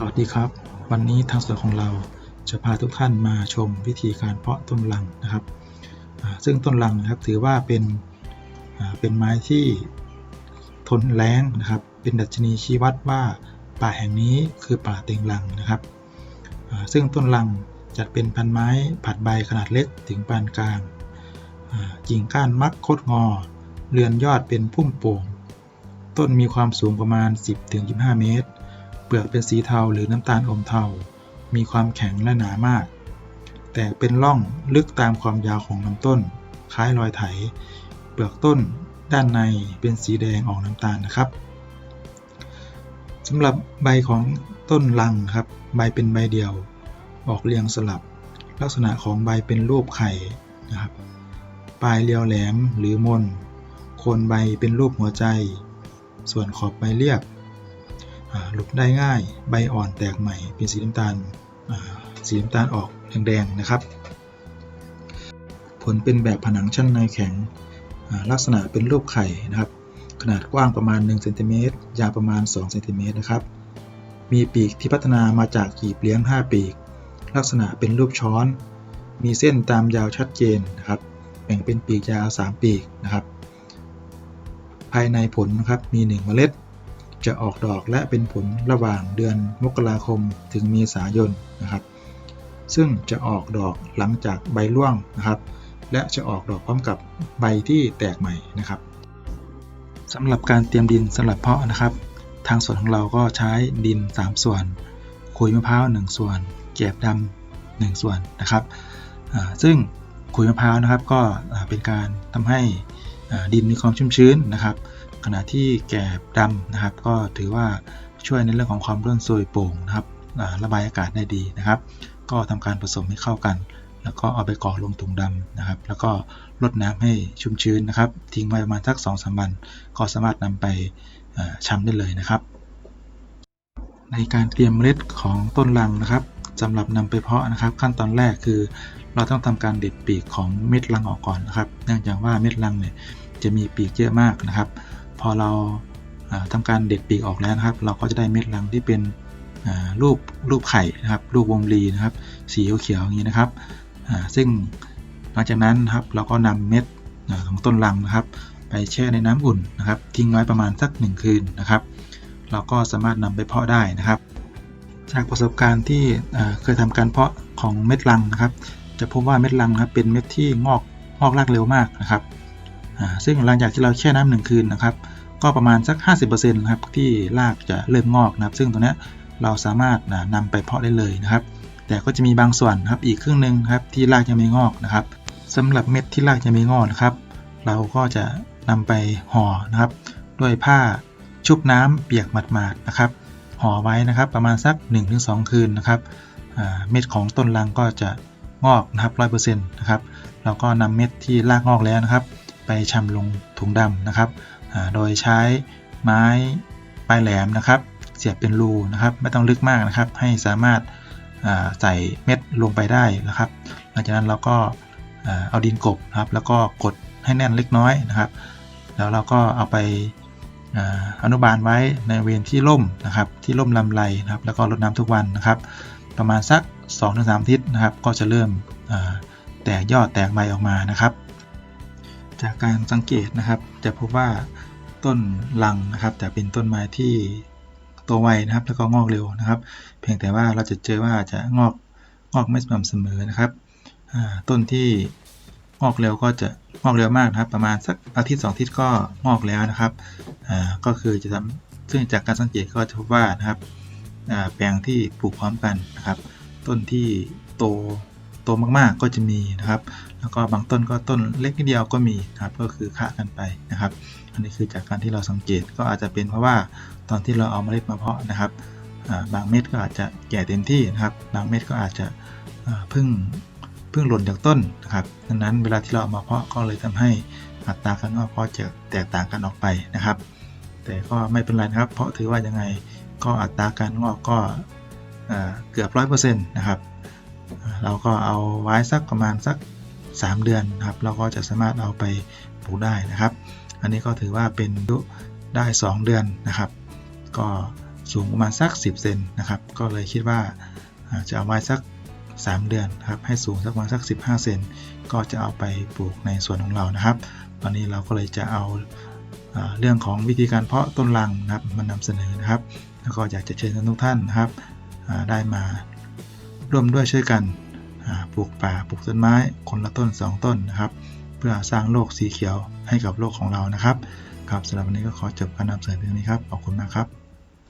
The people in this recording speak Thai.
สวัสดีครับ วันนี้ทางสวนของเราจะพาทุกท่านมาชมวิธีการเพาะต้นลังนะครับ ซึ่งต้นลังนะครับถือว่าเป็นเป็นไม้ที่ทนแล้งนะครับ เป็นดัชนีชี้วัดว่าป่าแห่งนี้คือป่าเต็งลังนะครับ ซึ่งต้นลังจัดเป็นพันไม้ผัดใบขนาดเล็กถึงปานกลางกิ่งก้านมักคดงอ เรือนยอดเป็นพุ่มโป่ง ต้นมีความสูงประมาณ 10-25เมตร เปลือกเป็นสีเทาหรือน้ำตาลอมเทา มีความแข็งและหนามาก แต่เป็นร่องลึกตามความยาวของลำต้น คล้ายรอยไถ เปลือกต้นด้านในเป็นสีแดงออกน้ำตาลนะครับสำหรับใบของต้นลังครับ ใบเป็นใบเดียว ออกเรียงสลับ ลักษณะของใบเป็นรูปไข่นะครับ ปลายเรียวแหลมหรือมน โคนใบเป็นรูปหัวใจ ส่วนขอบใบเรียบ หลบได้ง่าย ใบอ่อนแตกใหม่ เป็นสีน้ำตาลสีน้ำตาลออกแดงๆนะครับ ผลเป็นแบบผนังชั้นในแข็งลักษณะเป็นรูปไข่นะครับ ขนาดกว้างประมาณ1เซนติเมตรยาวประมาณ2เซนติเมตรนะครับ มีปีกที่พัฒนามาจากกีบเลี้ยง 5 ปีก ลักษณะเป็นรูปช้อน มีเส้นตามยาวชัดเจนนะครับแบ่งเป็นปีกยาว 3 ปีกนะครับ ภายในผลนะครับมี 1 เมล็ด จะออกดอกและเป็นผลระหว่างเดือนมกราคมถึงเมษายนนะครับ ซึ่งจะออกดอกหลังจากใบร่วงนะครับ และจะออกดอกพร้อมกับใบที่แตกใหม่นะครับสำหรับการเตรียมดินสำหรับเพาะนะครับ ทางสวนของเราก็ใช้ดิน 3 ส่วนขุยมะพร้าว1ส่วน แกบดำ1ส่วนนะครับ ซึ่งขุยมะพร้าวนะครับก็เป็นการทำให้ดินมีความชุ่มชื้นนะครับ ณะที่แกบดำนะครับ ก็ถือว่าช่วยในเรื่องของความร่วนซุยโป่งนะครับระบายอากาศได้ดีนะครับ ก็ทำการผสมให้เข้ากัน แล้วก็เอาไปกรอกลงถุงดำนะครับ แล้วก็รดน้ำให้ชุ่มชื้นนะครับ ทิ้งไว้ประมาณสัก2อสามวันก็สามารถนำไปอ่าได้เลยนะครับ ในการเตรียมเมล็ดของต้นลังนะครับสำหรับนำไปเพาะนะครับ ขั้นตอนแรกคือเราต้องทำการเด็ดปีกของเม็ดลังออกก่อนนะครับ เนื่องจากว่าเม็ดลังเนี่ยจะมีปีกเยอะมากนะครับ พอเราอ่าทำการเด็ดปีกออกแล้วนะครับ เราก็จะได้เม็ดลังที่เป็นรูปรูปไข่นะครับ รูปวงรีนะครับ สีเขียวๆอย่างนี้นะครับซึ่งหลังจากนั้นนะครับเราก็นำเม็ดอของต้นลังนะครับ ไปแช่ในน้ำอุ่นนะครับ ทิ้งไว้ประมาณสักหนึ่งคืนนะครับ เราก็สามารถนำไปเพาะได้นะครับ จากประสบการณ์ที่เคยทำการเพาะของเม็ดลังนะครับ จะพบว่าเม็ดลังนะครับเป็นเม็ดที่งอกงอกรากเร็วมากนะครับ ซึ่งหลังจากที่เราแช่น้ำหนึ่งคืนนะครับ ก็ประมาณสัก 50%นะครับที่รากจะเริ่มงอกนะครับ ซึ่งตรงนี้เราสามารถอ่านำไปเพาะได้เลยนะครับ แต่ก็จะมีบางส่วนนะครับอีกครึ่งหนึ่งครับที่รากยังไม่งอกนะครับสำหรับเม็ดที่รากยังไม่งอกนะครับ เราก็จะนำไปห่อนะครับ ด้วยผ้าชุบน้ำเปียกหมาดๆนะครับห่อไว้นะครับประมาณสัก 1-2 คืนนะครับเม็ดของต้นลังก็จะงอกนะครับ100%นะครับ เราก็นำเม็ดที่รากงอกแล้วนะครับ ไปชำลงถุงดำนะครับ โดยใช้ไม้ปลายแหลมนะครับ เสียบเป็นรูนะครับ ไม่ต้องลึกมากนะครับ ให้สามารถใส่เม็ดลงไปได้นะครับ หลังจากนั้นเราก็เอาดินกบนะครับ แล้วก็กดให้แน่นเล็กน้อยนะครับ แล้วเราก็เอาไปอนุบาลไว้ในเวรที่ร่มนะครับ ที่ร่มลำไรนะครับ แล้วก็รดน้ำทุกวันนะครับ ประมาณสัก 2-3อาทิตย์นะครับ ก็จะเริ่มแตกยอดแตกใบออกมานะครับ จากการสังเกตนะครับ จะพบว่าต้นลังนะครับ จะเป็นต้นไม้ที่โตไวนะครับ แล้วก็งอกเร็วนะครับ เพียงแต่ว่าเราจะเจอว่าจะงอกงอกไม่สม่ำเสมอนะครับต้นที่งอกเร็วก็จะงอกเร็วมากนะครับ ประมาณสักอาทิตย์สองอาทิตย์ก็งอกแล้วนะครับก็คือจะทำซึ่งจากการสังเกตก็จะพบว่านะครับแปลงที่ปลูกพร้อมกันนะครับ ต้นที่โต ตมากๆก็จะมีนะครับ แล้วก็บางต้นก็ต้นเล็กนิดเดียวก็มีนะครับ ก็คือค่ากันไปนะครับ อันนี้คือจากการที่เราสังเกตก็อาจจะเป็นเพราะว่าตอนที่เราเอาเมล็ดมาเพาะนะครับบางเม็ดก็อาจจะแก่เต็มที่นะครับ บางเม็ดก็อาจจะเพิ่งเพิ่งหล่นจากต้นนะครับ ดังนั้นเวลาที่เราเอามาเพาะก็เลยทำให้อัตราการงอกก็จะแตกต่างกันออกไปนะครับ แต่ก็ไม่เป็นไรนะครับ เพราะถือว่ายังไงก็อัตราการงอกก็เกือบร้อยเปอร์เซ็นต์นะครับ เราก็เอาไว้สักประมาณสัก 3 เดือนนะครับ เราก็จะสามารถเอาไปปลูกได้นะครับ อันนี้ก็ถือว่าเป็นยุได้ 2 เดือนนะครับ ก็สูงประมาณสัก 10 เซนนะครับ ก็เลยคิดว่าจะเอาไว้สัก 3 เดือนครับ ให้สูงสักประมาณสัก 15 เซน ก็จะเอาไปปลูกในสวนของเรานะครับ ตอนนี้เราก็เลยจะเอาเรื่องของวิธีการเพาะต้นรังนะครับมานำเสนอนะครับ แล้วก็อยากจะเชิญทุกท่านนะครับได้มาร่วมด้วยช่วยกัน ลูกป่าปลูกต้นไม้คนละต้น 2 ต้นนะครับ เพื่อสร้างโลกสีเขียวให้กับโลกของเรานะครับ ครับสำหรับวันนี้ก็ขอจบการนำเสนอเพียงนี้ครับขอบคุณมากครับ